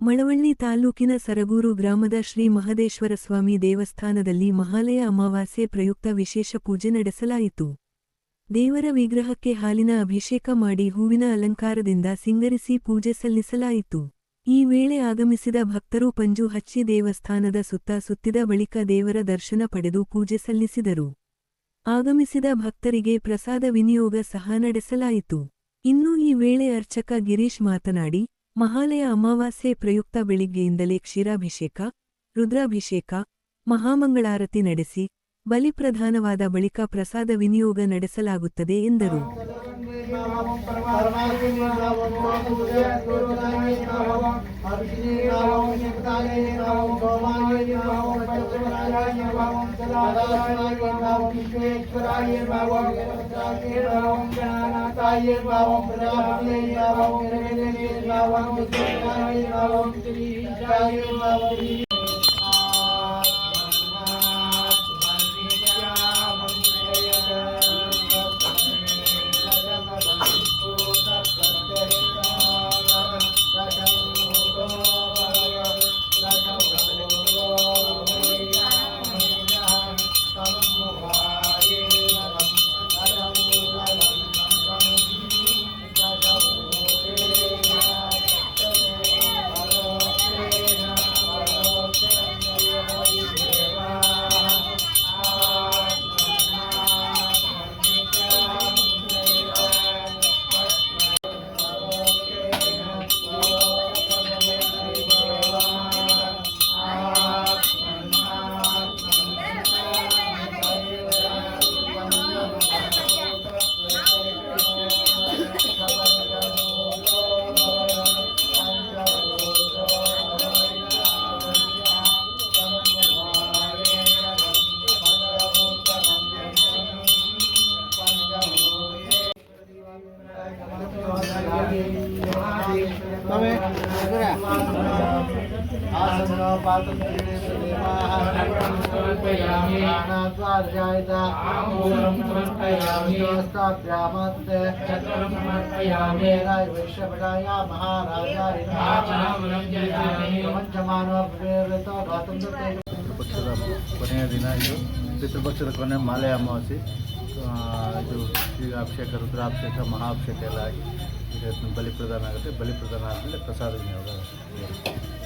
ಮಳವಳ್ಳಿ ತಾಲೂಕಿನ ಸರಗೂರು ಗ್ರಾಮದ ಶ್ರೀ ಮಹದೇಶ್ವರ ಸ್ವಾಮಿ ದೇವಸ್ಥಾನದಲ್ಲಿ ಮಹಾಲಯ ಅಮಾವಾಸ್ಯೆ ಪ್ರಯುಕ್ತ ವಿಶೇಷ ಪೂಜೆ ನಡೆಸಲಾಯಿತು. ದೇವರ ವಿಗ್ರಹಕ್ಕೆ ಹಾಲಿನ ಅಭಿಷೇಕ ಮಾಡಿ ಹೂವಿನ ಅಲಂಕಾರದಿಂದ ಸಿಂಗರಿಸಿ ಪೂಜೆ ಸಲ್ಲಿಸಲಾಯಿತು. ಈ ವೇಳೆ ಆಗಮಿಸಿದ ಭಕ್ತರು ಪಂಜು ಹಚ್ಚಿ ದೇವಸ್ಥಾನದ ಸುತ್ತ ಸುತ್ತಿದ ಬಳಿಕ ದೇವರ ದರ್ಶನ ಪಡೆದು ಪೂಜೆ ಸಲ್ಲಿಸಿದರು. ಆಗಮಿಸಿದ ಭಕ್ತರಿಗೆ ಪ್ರಸಾದ ವಿನಿಯೋಗ ಸಹ ನಡೆಸಲಾಯಿತು. ಇನ್ನು ಈ ವೇಳೆ ಅರ್ಚಕ ಗಿರೀಶ್ ಮಾತನಾಡಿ ಮಹಾಲಯ ಅಮಾವಾಸ್ಯೆ ಪ್ರಯುಕ್ತ ಬೆಳಿಗ್ಗೆಯಿಂದಲೇ ಕ್ಷೀರಾಭಿಷೇಕ ರುದ್ರಾಭಿಷೇಕ ಮಹಾಮಂಗಳಾರತಿ ನಡೆಸಿ ಬಲಿಪ್ರಧಾನವಾದ ಬಳಿಕ ಪ್ರಸಾದ ವಿನಿಯೋಗ ನಡೆಸಲಾಗುತ್ತದೆ ಎಂದರು ராஜாய பாவம் சதாதாய பாவம் விஸ்வேஸ்வராய பாவம் ஜெகவத்ராய பாவம் கணநாதாய பாவம் பிரதாபதே பாவம் இரவேதே பாவம் விஸ்வராய பாவம் ஸ்ரீ பாவம் Thank you. ಮಹಾರಾಜ ಪಕ್ಷದ ಕೊನೆಯ ದಿನ ಇದು ಪಿತೃಪಕ್ಷದ ಕೊನೆ ಮಾಲೆ ಅಮಾವಾಸ್ಯೆ ಆ, ಇದು ಈಗ ಅಭಿಷೇಕ ರುದ್ರಾಭಿಷೇಕ ಮಹಾಭಿಷೇಕ ಎಲ್ಲ ಆಗಿ ಈಗ ಬಲಿ ಪ್ರದಾನ ಆಗುತ್ತೆ ಬಲಿ ಪ್ರದಾನ ಆದಮೇಲೆ ಪ್ರಸಾದ ವಿನಿಯೋಗ ಆಗುತ್ತೆ.